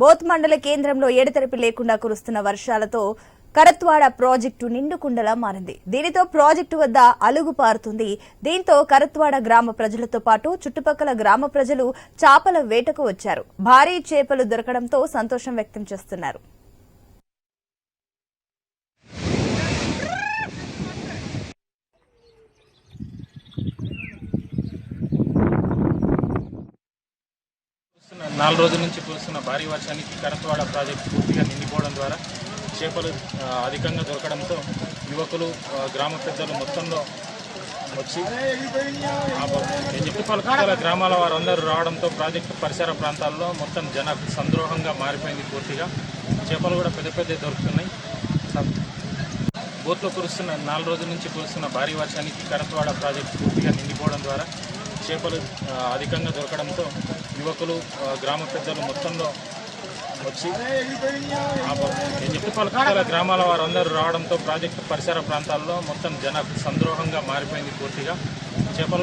Both మండల కేంద్రంలో ఎడతెరపి లేకుండా కురుస్తున్న వర్షాలతో కరత్వాడ ప్రాజెక్టు నిండుకుండలా మారింది. దీనితో ప్రాజెక్టు వద్ద అలుగు పారుతుంది. దీంతో కరత్వాడ గ్రామ ప్రజలతో పాటు చుట్టుపక్కల గ్రామ ప్రజలు చేపల వేటకు వచ్చారు. భారీ చేపలు దొరకడంతో సంతోషం వ్యక్తం చేస్తున్నారు. కురుస్తున్న నాలుగు రోజుల నుంచి కురుస్తున్న భారీ వర్షానికి కరత్వాడ ప్రాజెక్టు పూర్తిగా నిండిపోవడం ద్వారా చేపలు అధికంగా దొరకడంతో యువకులు గ్రామ పెద్దలు మొత్తంలో వచ్చి ఆ చుట్టుపక్కల గ్రామాల వారందరూ రావడంతో ప్రాజెక్టు పరిసర ప్రాంతాల్లో మొత్తం జన సంద్రోహంగా మారిపోయింది పూర్తిగా. చేపలు కూడా పెద్ద పెద్ద దొరుకుతున్నాయి. బోట్లో కురుస్తున్న నాలుగు రోజుల నుంచి కురుస్తున్న భారీ వర్షానికి కరత్వాడ ప్రాజెక్టు పూర్తిగా నిండిపోవడం ద్వారా చేపలు అధికంగా దొరకడంతో యువకులు గ్రామ పెద్దలు మొత్తంలో వచ్చి ఆ చుట్టుపక్కల గ్రామాల వారందరూ రావడంతో ప్రాజెక్టు పరిసర ప్రాంతాల్లో మొత్తం జన సంద్రోహంగా మారిపోయింది పూర్తిగా. చేపలు